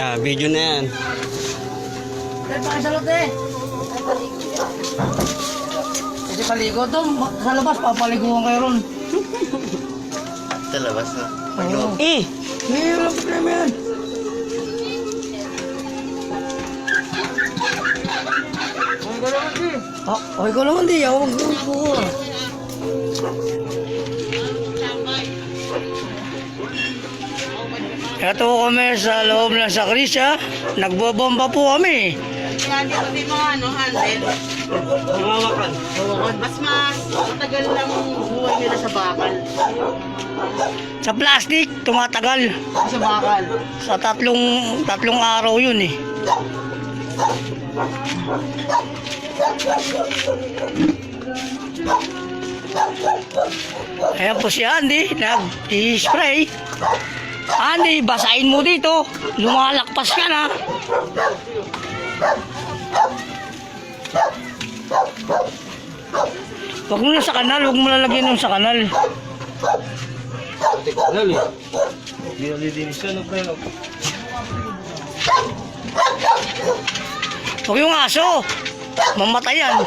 Ah, video na yan. Kasi paligo to, sa labas papaliguan kayo ron. Sa labas na. Oo. Eh! Walang problema yan. Ah, okay ko naman di, ako magbubuo. Ito kami sa loob ng sakrisya. Nagbobomba po kami. Yan, dito may mga ano, handle. Nangawakan. Mas mas matagal lang buhay nila sa bakal. Sa plastic, tumatagal. Sa bakal. Sa tatlong tatlong araw yun eh. Ayan po si Andy, nag-spray. Andy, basahin mo dito. Lumalakpas ka na. Huwag mo na sa kanal, huwag mo lalagyan yung sa kanal. Lali. Hindi na lidinis yan, pre. Huwag yung aso. Mamatayan.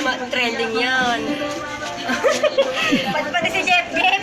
Marte, ma- trending yan. pati pati si Jeff Jeff.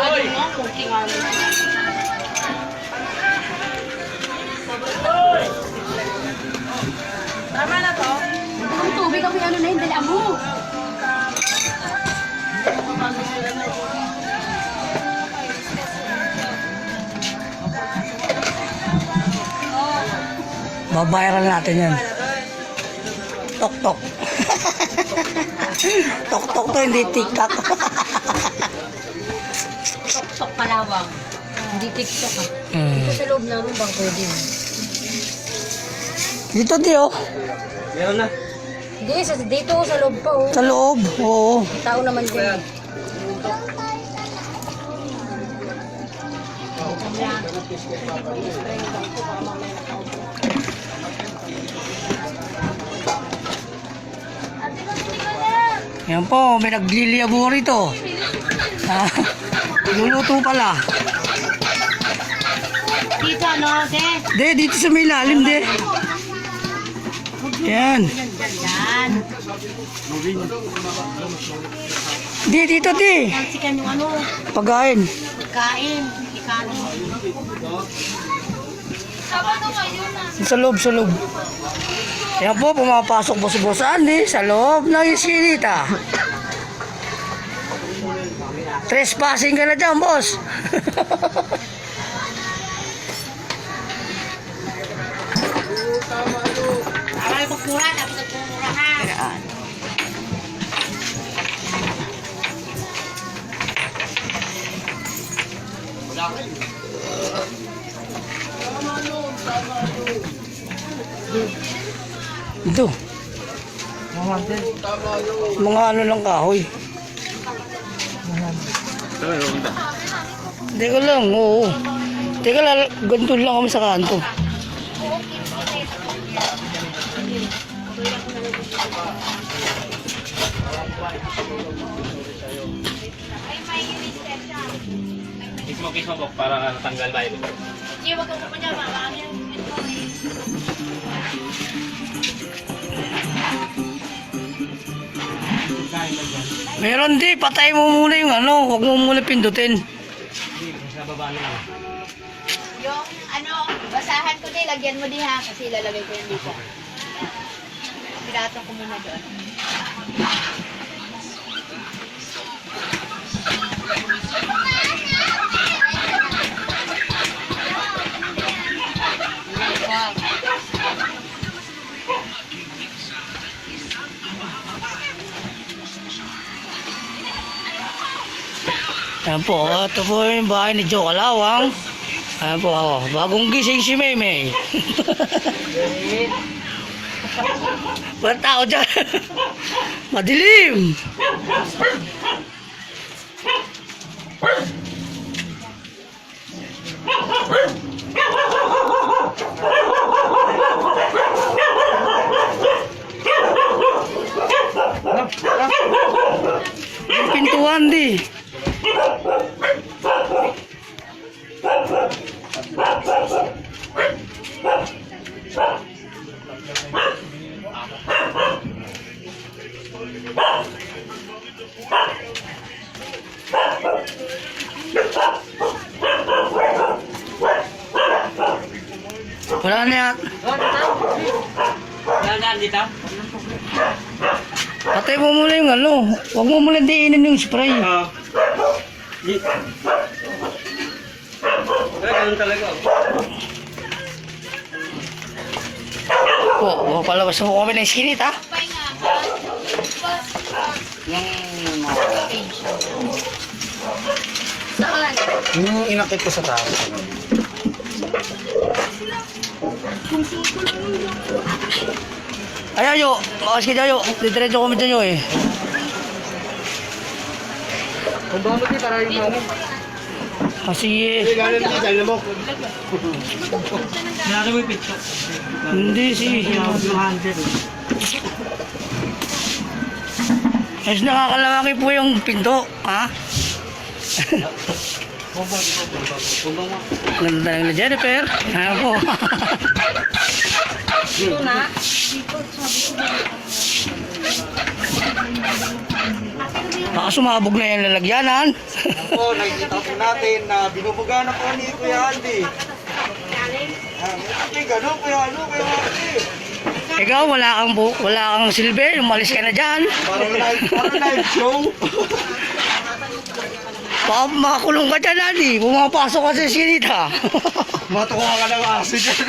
Ano. Tama na to? Ang tubig kami ano na yun, dala mo. Babayaran natin yan. Tok tok. tok tok to, hindi tiktok. Tok palawang. Hindi TikTok ah. hmm. Sa loob namin bang pwede mo? Dito di oh. Meron na. Hindi, sa, dito sa loob pa oh. Sa loob. Oo. Tao naman dyan. eh. Yan po, may nagliliyabo rito. Ah, luluto pala. Dito ano, de? De, dito sa may lalim, de. Yan. Yan. Di, dito, di. Sikan yung ano, Pagkain. Sa loob, sa loob. Yan po, pumapasok po si Boss Andy sa loob ng iskinita. Trespassing ka na dyan, boss. Yung pagpura, tapos pagpura ha. Ito. Mga ano lang kahoy. Teka lang, oo. Teka lang, ganito lang kami sa kanto. Kismo-kismo po para natanggal ba yun? Hindi, wag kang kumanya, mama. Meron di, patay mo muna yung ano, huwag mo muna pindutin. Sa baba na. Yung ano, basahan ko din, lagyan mo din ha, kasi ilalagay ko yan dito. Piratong ko muna doon. Ayan po, ito po yung bahay ni Joe Kalawang. Ayan po, oh, bagong gising si Maymay. Walang tao dyan. Madilim. Yung pintuan di. Wala na yan. Dahan-dahan dito? Patay mo muna yung ano. Huwag mo muna diinin yung spray. Oo. Di. Eh, ganun talaga. Po, oh, palabas mo kami ng sinit ha. Saan? Yung inakit ko sa taas. Ay, ayo. Bakas kita ayo. Didiretso kami dyan eh. Kung ba mo di para yung ano? Kasi di, dahil mo. Yung picture. hindi si... Mas nakakalawaki po yung pinto. Ha? Ganda talaga na Jennifer. Ayan po. Ito na. Baka sumabog na yung lalagyanan. Po, nakikita po natin na binubuga na po ni Kuya Andy. Ah, may gano'n, Kuya ano, Kuya Andy. Ikaw, wala kang, bu wala kang silver. Umalis ka na dyan. Parang live, parang live show. Baka makakulong ka dyan, Adi. Pumapasok ka sa sinita. Matukuha ka ng aso dyan.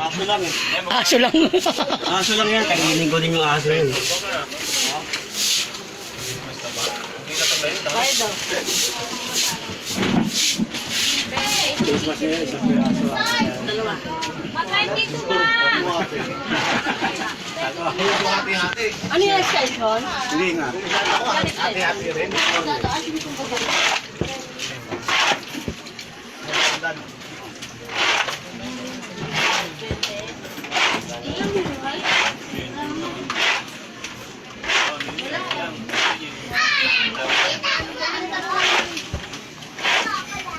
Aso lang eh. Aso lang. Aso lang yan. Kainin ko din yung aso yun. Ano yung extension? Hindi nga. Hati-hati rin.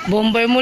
Bombay mo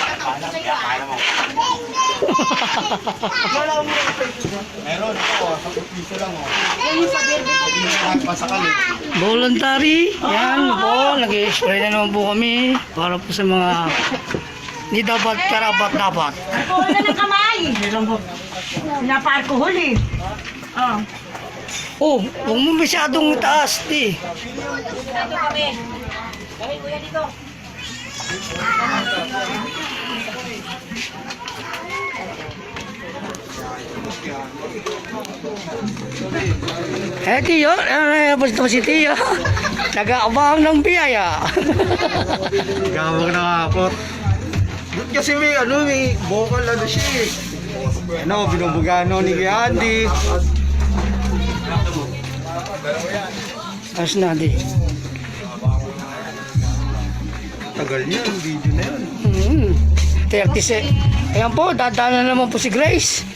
itaas? Ano yan, Joe? Meron po, sa piso lang oh. Hindi na nagpasakal eh. Voluntary. Yan po, nag-spray na naman po kami para po sa mga hindi dapat karapat dapat. Alcohol na ng kamay. Pinapa-alcohol eh. Oh. Oh, huwag mo masyadong taas, di. Dito kami. Dahil kuya dito. Eh, Tiyo, eh, basta si Tiyo. Nag-aabang ng biyaya. Gawag na kapot. Doon kasi may ano, may vocal ano siya eh. Ano, binubugano ni Andy. As na, di. tagal niyan, video na yan. Hmm. 36. Ayan po, dadaan na naman po si Grace.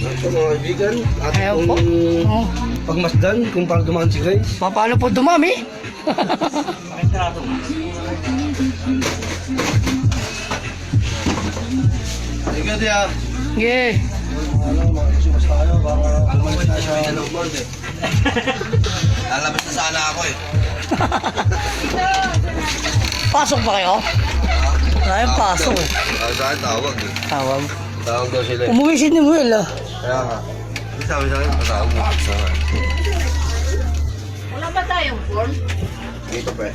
Ito mga kaibigan, at Ayan po. Oh. pagmasdan kung paano dumaan si Grace. Pa- Paano po dumami? Sige, diya. yeah. Ano, makikisumas tayo, sa eh. Lalabas na sana ako eh. Pasok pa kayo? Ay, pasok. Sa akin tawag eh. Tawag. Tawag daw sila eh. Umuwi si Nimuel ah. Kaya nga. Ano sabi sa akin? Patawag mo. Sa akin. Wala ba tayong form? Dito pa eh.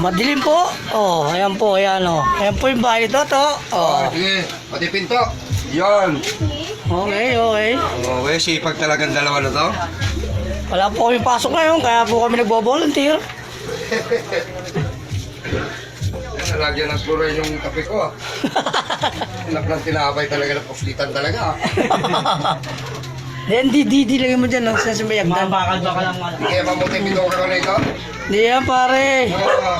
Madilim po. Oh, ayan po, ayan oh. Ayan po yung bahay nito, to. Oh. Sige, pati pinto. Yan. Okay, okay. Okay, sipag talagang dalawa na to. Wala po kami pasok ngayon, kaya po kami nagbo-volunteer. Yan, nalagyan ng chlorine yung kape ko ah. Anak ng tinapay talaga ng puflitan talaga ah. Then, di, di, di lagay mo dyan, no? Sa sumayagdan. Bakal ba ka lang mga... Hindi kaya mamuti pito ka na ito? Di yan, pare. Ah.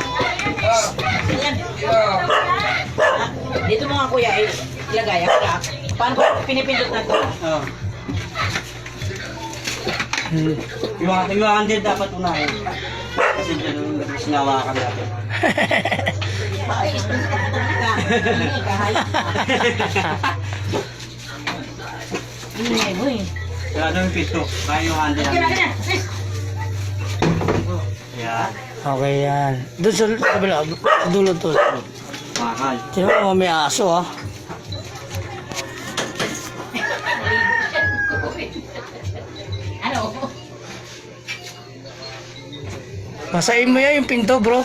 Ah. Yeah. Dito mga kuya, eh, ilagay ako lang. Paano ko pinipindot na to? Yung ating mga din dapat unahin. Kasi dyan yung sinawakan natin. Ano yung pito? Yung handle natin. Yan. okay, yan. Doon sa kabila, dulo to. Bakal. Tinan mo, may aso, ah. Masain mo yan yung pinto, bro.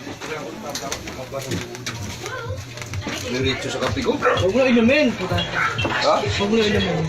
Niritso sa kape ko? Huwag mo inumin. Ha? Huwag mo inumin.